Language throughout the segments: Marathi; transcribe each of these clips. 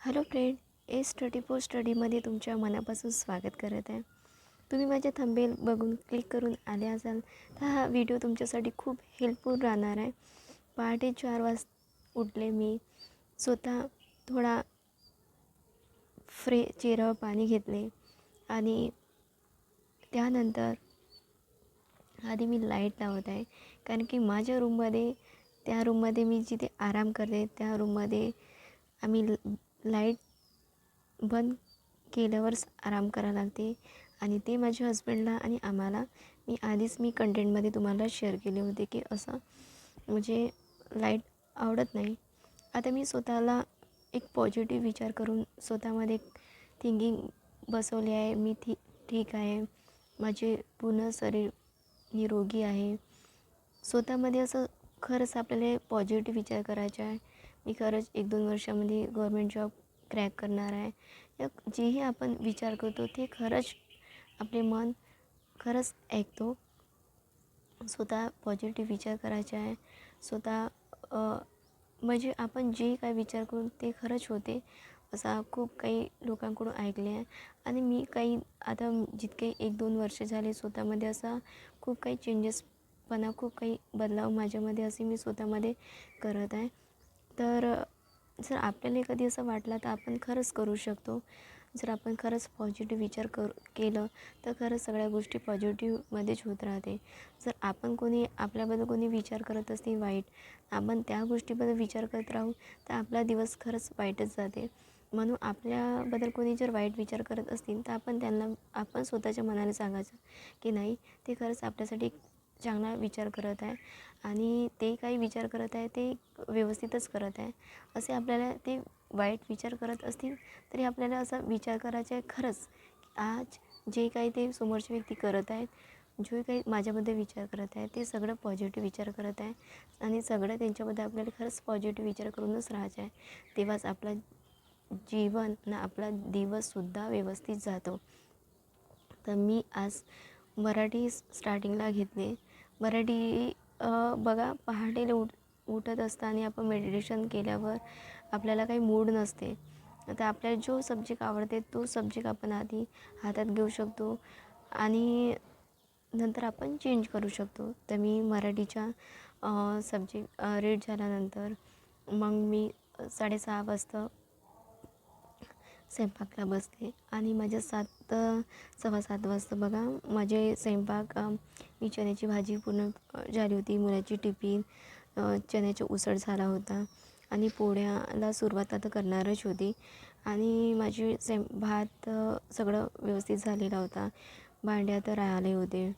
Hello friend a study for स्टडीमध्ये तुमच्या मनापासून स्वागत करत आहे. तुम्ही माझे थंबेल बघून क्लिक करून आले असाल तर हा व्हिडिओ तुमच्यासाठी खूप हेल्पफुल राहणार आहे. पहाटे चार वाज उठले मी स्वतः थोडा फ्रे चेहऱ्यावर पाणी घेतले आणि त्यानंतर आधी मी लाइट लावत आहे. कारण की माझ्या रूममध्ये त्या रूममध्ये मी जिथे आराम करते त्या रूममध्ये आम्ही लाइट बंद केल्यावरच आराम करावं लागते. आणि ते माझ्या हस्बंडला आणि आम्हाला मी आधीच मी कंटेंटमध्ये तुम्हाला शेअर केले होते की असं म्हणजे लाइट आवडत नाही. आता मी स्वतःला एक पॉझिटिव्ह विचार करून स्वतःमध्ये एक थिंकिंग बसवली आहे. मी थी ठीक आहे. माझे पूर्ण शरीर निरोगी आहे. स्वतःमध्ये असं खरंच आपल्याला पॉझिटिव्ह विचार करायचा आहे. मी खरंच एक दोन वर्षामध्ये गव्हर्मेंट जॉब क्रॅक करणार आहे. या जेही आपण विचार करतो ते खरंच आपले मन खरंच ऐकतो. स्वतः पॉझिटिव्ह विचार करायचा आहे. स्वतः म्हणजे आपण जे काय विचार करून ते खरंच होते असा खूप काही लोकांकडून ऐकले आहे. आणि मी काही आता जितके एक दोन वर्ष झाले स्वतःमध्ये असा खूप काही चेंजेसपणा खूप काही बदलाव माझ्यामध्ये असे मी स्वतःमध्ये करत आहे. तर जर आपल्याला कधी असं वाटलं तर आपण खरंच करू शकतो. जर आपण खरंच पॉझिटिव्ह विचार करू केलं तर खरंच सगळ्या गोष्टी पॉझिटिव्हमध्येच होत राहते. जर आपण कोणी आपल्याबद्दल कोणी विचार करत असतील वाईट आपण त्या गोष्टीबद्दल विचार करत राहू तर आपला दिवस खरंच वाईटच जाते. म्हणून आपल्याबद्दल कोणी जर वाईट विचार करत असतील तर आपण त्यांना आपण स्वतःच्या मनाने सांगायचं की नाही ते खरंच आपल्यासाठी चांगला विचार करत आहे. आणि ते काही विचार करत आहे ते व्यवस्थितच करत आहे. असे आपल्याला ते वाईट विचार करत असतील तरी आपल्याला असा विचार करायचा आहे खरंच. आज जे काही ते समोरची व्यक्ती करत आहेत जो काही माझ्याबद्दल विचार करत आहे ते सगळं पॉझिटिव्ह विचार करत आहे. आणि सगळं त्यांच्याबद्दल आपल्याला खरंच पॉझिटिव्ह विचार करूनच राहायचं आहे. तेव्हाच आपला जीवन ना आपला दिवससुद्धा व्यवस्थित जातो. तर मी आज मराठी स्टार्टिंगला घेतले. मराठी बघा पहाटेला उठ उठत असताना आपण मेडिटेशन केल्यावर आपल्याला काही मूड नसते. तर आपल्याला जो सब्जेक्ट आवडते तो सब्जेक्ट आपण आधी हातात घेऊ शकतो आणि नंतर आपण चेंज करू शकतो. तर मी मराठीच्या सब्जेक्ट रीड झाल्यानंतर मग मी साडेसहा वाजता स्वयंपाकला बसते. आणि माझ्या सात सव्वा सात वाजता बघा माझे स्वयंपाक मी चण्याची भाजी पूर्ण झाली होती मुलाची टिफिन चण्याचा उसळ झाला होता. आणि पोळ्याला सुरुवात आता करणारच होती. आणि माझी स्वयं भात सगळं व्यवस्थित झालेला होता. भांड्या तर राहिले होते.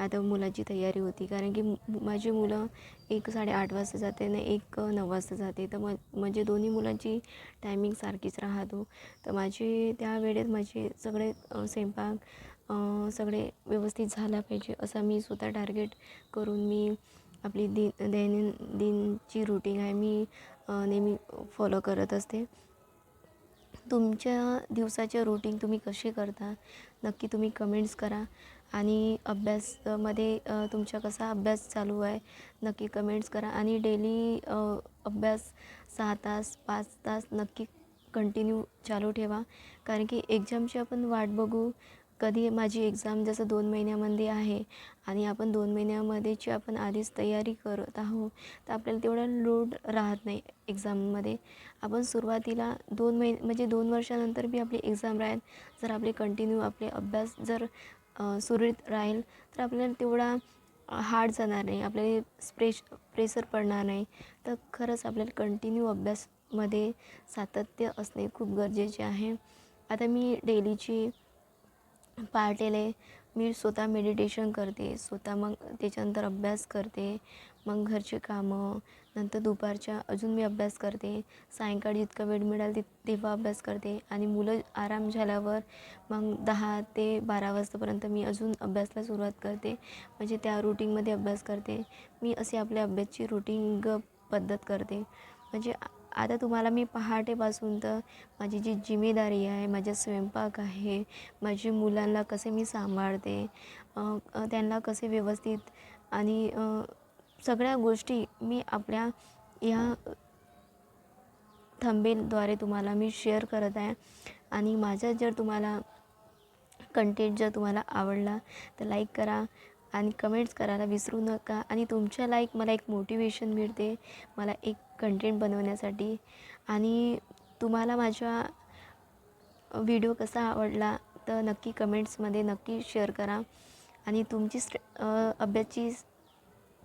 आता मुलाची तयारी होती. कारण की माझी मुलं एक साडेआठ वाजता जाते आणि एक नऊ वाजता जाते. तर मग म्हणजे दोन्ही मुलांची टायमिंग सारखीच राहतो. तर माझी त्या वेळेत माझे सगळे स्वयंपाक सगळे व्यवस्थित झाला पाहिजे असा मी स्वतः टार्गेट करून मी आपली दिन दैनंदिनची रूटीन आहे मी नेहमी फॉलो करत असते. तुमच्या दिवसाच्या रूटीन तुम्ही कसे करता? नक्की तुम्ही कमेंट्स करा. आणि अभ्यासमध्ये तुमचा कसा अभ्यास चालू आहे? नक्की कमेंट्स करा. आणि डेली अभ्यास सहा तास पाच तास नक्की कंटिन्यू चालू ठेवा. कारण की एक्झामची आपण वाट बघू. कधी माझी एक्झाम जसं दोन महिन्यामध्ये आहे आणि आपण दोन महिन्यामध्येची आपण आधीच तयारी करत आहोत तर आपल्याला तेवढा लोड राहत नाही एक्झाममध्ये आपण सुरुवातीला दोन महिने म्हणजे दोन वर्षानंतर बी आपली एक्झाम राहील. जर आपले कंटिन्यू आपले अभ्यास जर सुरळीत राहील तर आपल्याला तेवढा हार्ड जाणार नाही. आपल्याला स्प्रेश प्रेशर पडणार नाही. तर खरंच आपल्याला कंटिन्यू अभ्यासमध्ये सातत्य असणे खूप गरजेचे आहे. आता मी डेलीची पहाटेला मी स्वतः मेडिटेशन करते. स्वतः मग त्याच्यानंतर अभ्यास करते. मग घरचे कामं नंतर दुपारच्या अजून मी अभ्यास करते. सायंकाळी जितका वेळ मिळाल ते तेव्हा अभ्यास करते. आणि मुलं आराम झाल्यावर मग दहा ते बारा वाजतापर्यंत मी अजून अभ्यासला सुरुवात करते. म्हणजे त्या रुटीनमध्ये अभ्यास करते. मी असे आपल्या अभ्यासची रुटीन पद्धत करते. म्हणजे आता तुम्हाला मी पहाटेपासून तर माझी जी जिम्मेदारी आहे माझा स्वयंपाक आहे माझी मुलांना कसे मी सांभाळते त्यांना कसे व्यवस्थित आणि सगळ्या गोष्टी मी आपल्या या थंबेलद्वारे तुम्हाला मी शेअर करत आहे. आणि माझा जर तुम्हाला कंटेंट जर तुम्हाला आवडला तर लाईक करा आणि कमेंट्स करायला विसरू नका. आणि तुमच्या लाईक मला एक मोटिवेशन मिळते मला एक कंटेंट बनवण्यासाठी. आणि तुम्हाला माझा व्हिडिओ कसा आवडला तर नक्की कमेंट्समध्ये नक्की शेअर करा. आणि तुमची स्ट अभ्यासची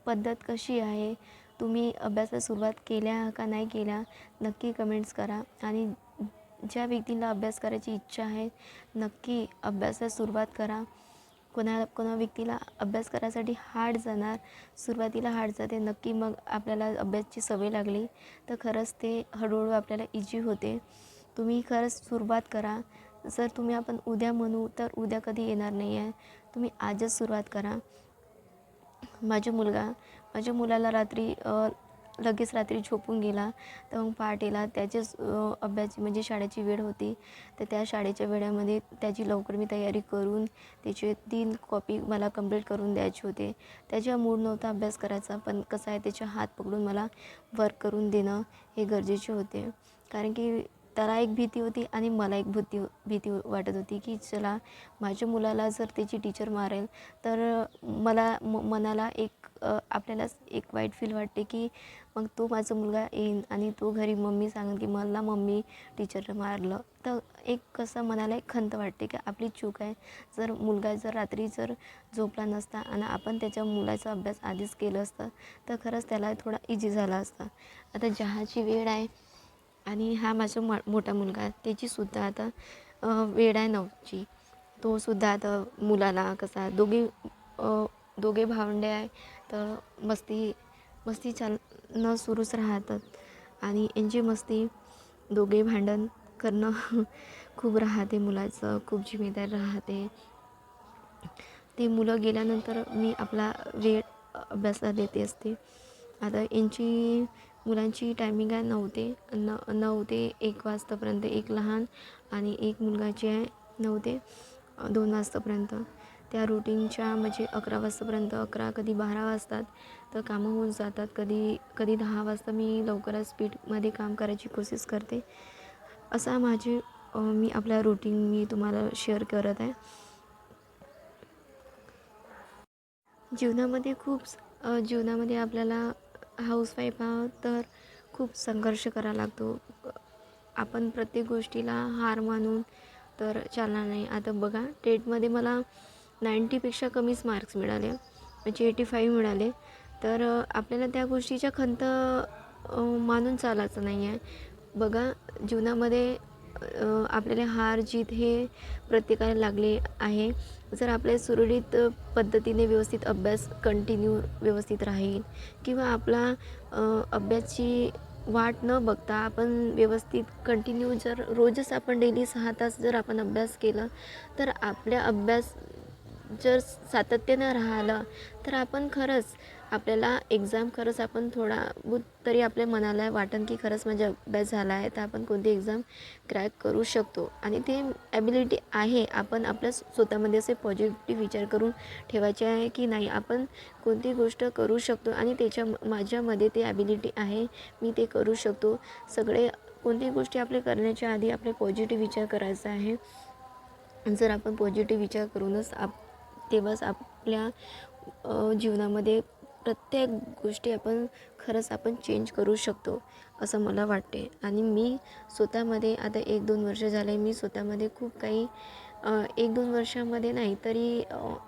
पद्धत कशी आहे? तुम्ही अभ्यासाला सुरुवात केल्या का नाही केल्या? नक्की कमेंट्स करा. आणि ज्या व्यक्तीला अभ्यास करायची इच्छा आहे नक्की अभ्यासात सुरुवात करा. कोणा कोणा व्यक्तीला अभ्यास करायसाठी हार्ड जाणार सुरुवातीला हार्ड जाते नक्की मग आपल्याला अभ्यासची सवय लागली तर खरंच ते हळूहळू आपल्याला इजी होते. तुम्ही खरंच सुरुवात करा. जर तुम्ही आपण उद्या म्हणू तर उद्या कधी येणार नाही आहे तुम्ही आजच सुरुवात करा. माझा मुलगा माझ्या मुलाला रात्री लगेच रात्री झोपून गेला. तर मग पहाटेला त्याचेच अभ्यास म्हणजे शाळेची वेळ होती. तर त्या शाळेच्या वेळेमध्ये त्याची लवकर मी तयारी करून त्याचे तीन कॉपी मला कंप्लीट करून द्यायचे होते. त्याच्या मूड नव्हता अभ्यास करायचा पण कसं आहे त्याचे हात पकडून मला वर्क करून देणं हे गरजेचे होते. कारण की त्याला एक भीती होती आणि मला एक भीती भीती वाटत होती की चला माझ्या मुलाला जर त्याची टीचर मारेल तर मला म मनाला एक आपल्यालाच एक वाईट फील वाटते की मग तो माझा मुलगा येईन आणि तो घरी मम्मी सांगेल की मला मम्मी टीचरनं मारलं. तर एक कसं मनाला एक खंत वाटते की आपली चूक आहे. जर मुलगा जर रात्री जर झोपला नसता आणि आपण त्याच्या मुलाचा अभ्यास आधीच केलं असतं तर खरंच त्याला थोडा इझी झाला असता. आता जहाची वेळ आहे आणि हा माझा म मोठा मुलगा त्याचीसुद्धा आता वेळ आहे नऊची. तोसुद्धा आता मुलाला कसा दोघे दोघे भावंडे आहे. तर मस्ती मस्ती चालणं सुरूच राहतात. आणि यांची मस्ती दोघे भांडण करणं खूप राहते मुलाचं. खूप जिम्मेदार राहते. ते मुलं गेल्यानंतर मी आपला वेळ अभ्यासाला देते असते. आता यांची मुलांची टायमिंग आहे नऊ ते न नऊ ते एक वाजतापर्यंत एक लहान आणि एक मुलगाची आहे नऊ ते दोन वाजतापर्यंत. त्या रुटीनच्या म्हणजे अकरा वाजतापर्यंत अकरा कधी बारा वाजतात तर कामं होऊन जातात. कधी कधी दहा वाजता मी लवकरच स्पीडमध्ये काम करायची कोशिश करते. असा माझी मी आपल्या रुटीन मी तुम्हाला शेअर करत आहे. जीवनामध्ये खूप जीवनामध्ये आपल्याला हाऊसवाईफ आहोत तर खूप संघर्ष करावा लागतो. आपण प्रत्येक गोष्टीला हार मानून तर चालणार नाही. आता बघा टेटमध्ये मला नाईंटीपेक्षा कमीच मार्क्स मिळाले. म्हणजे एटी फाईव्ह मिळाले. तर आपल्याला त्या गोष्टीच्या खंत मानून चालायचं नाही आहे बघा जीवनामध्ये आपल्याला हार जीत हे प्रत्येकाला लागले आहे. जर आपल्या सुरळीत पद्धतीने व्यवस्थित अभ्यास कंटिन्यू व्यवस्थित राहील किंवा आपला अभ्यासची वाट न बघता आपण व्यवस्थित कंटिन्यू जर रोजच आपण डेली सहा तास जर आपण अभ्यास केला तर आपल्या अभ्यास जर सातत्यानं राहिलं तर आपण खरंच आपल्याला एक्झाम खरंच आपण थोडा बहुत तरी आपल्या मनाला वाटन की खरंच माझा अभ्यास झाला आहे तर आपण कोणती एक्झाम क्रॅक करू शकतो. आणि ते ॲबिलिटी आहे आपण आपल्या स्वतःमध्ये असे पॉझिटिव्ह विचार करून ठेवायचे आहे की नाही आपण कोणती गोष्ट करू शकतो आणि त्याच्या माझ्यामध्ये ते ॲबिलिटी आहे मी ते करू शकतो. सगळे कोणती गोष्टी आपले करण्याच्या आधी आपले पॉझिटिव्ह विचार करायचा आहे. जर आपण पॉझिटिव्ह विचार करूनच आप तेव्हाच आपल्या जीवनामध्ये प्रत्येक गोष्टी आपण खरंच आपण चेंज करू शकतो असं मला वाटते आणि मी स्वतःमध्ये आता एक दोन वर्ष झाले मी स्वतःमध्ये खूप काही एक दोन वर्षामध्ये नाही तरी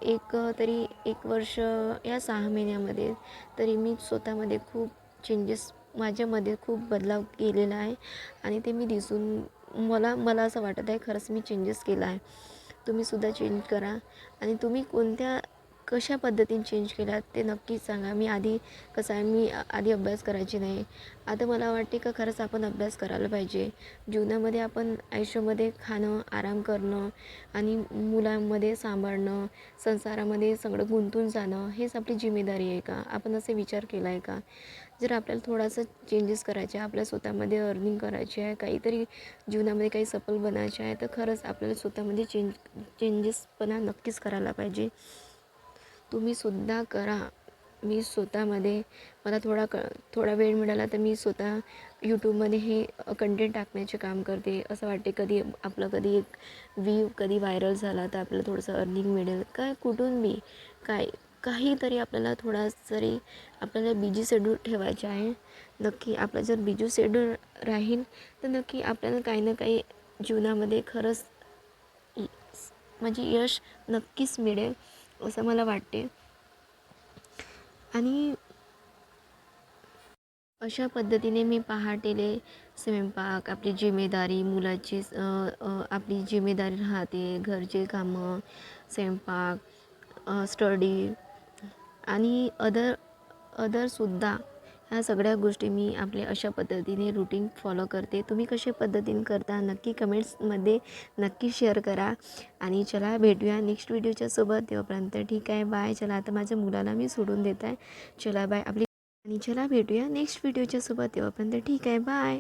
एक तरी एक वर्ष या सहा महिन्यामध्ये तरी मी स्वतःमध्ये खूप चेंजेस माझ्यामध्ये खूप बदलाव केलेला आहे. आणि ते मी दिसून मला मला असं वाटत आहे खरंच मी चेंजेस केला आहे. तुम्हीसुद्धा चेंज करा. आणि तुम्ही कोणत्या कशा पद्धतीने चेंज केला ते नक्कीच सांगा. मी आधी कसं आहे मी आधी अभ्यास करायची नाही. आता मला वाटते का खरंच आपण अभ्यास करायला पाहिजे. जीवनामध्ये आपण आयुष्यामध्ये खाणं आराम करणं आणि मुलांमध्ये सांभाळणं संसारामध्ये सगळं गुंतून जाणं हेच आपली जिम्मेदारी आहे का? आपण असे विचार केला आहे का? जर आपल्याला थोडासा चेंजेस करायचे आहे आपल्या स्वतःमध्ये अर्निंग करायची आहे काहीतरी जीवनामध्ये काही सफल बनायचे आहे तर खरंच आपल्याला स्वतःमध्ये चेंज चेंजेसपणा नक्कीच करायला पाहिजे. तुम्हीसुद्धा करा. मी स्वतःमध्ये मला थोडा क थोडा वेळ मिळाला तर मी स्वतः यूट्यूबमध्ये हे कंटेंट टाकण्याचे काम करते. असं वाटते कधी आपलं कधी एक व्ह्यू कधी व्हायरल झाला तर आपल्याला थोडंसं अर्निंग मिळेल. काय कुठून बी काय काहीतरी आपल्याला थोडा जरी आपल्याला बिजी शेड्यूल ठेवायचे आहे. नक्की आपलं जर बिजू शेड्यूल राहील तर नक्की आपल्याला काही ना काही जीवनामध्ये खरंच म्हणजे यश नक्कीच मिळेल. असं मला वाटते. आणि अशा पद्धतीने मी पहाटेले स्वयंपाक आपली जिम्मेदारी मुलाची आपली जिम्मेदारी राहते घरचे कामं स्वयंपाक स्टडी आणि अदर अदरसुद्धा ह्या सगळ्या गोष्टी मी आपले अशा पद्धतीने रुटीन फॉलो करते. तुम्ही कशा पद्धतीने करता नक्की कमेंट्समध्ये नक्की शेअर करा. आणि चला भेटूया नेक्स्ट व्हिडिओच्या सोबत. तेव्हापर्यंत ठीक आहे बाय चला आता माझ्या मुलाला मी सोडून देत आहे. चला बाय आपली आणि चला भेटूया नेक्स्ट व्हिडिओच्या सोबत. तेव्हापर्यंत ठीक आहे बाय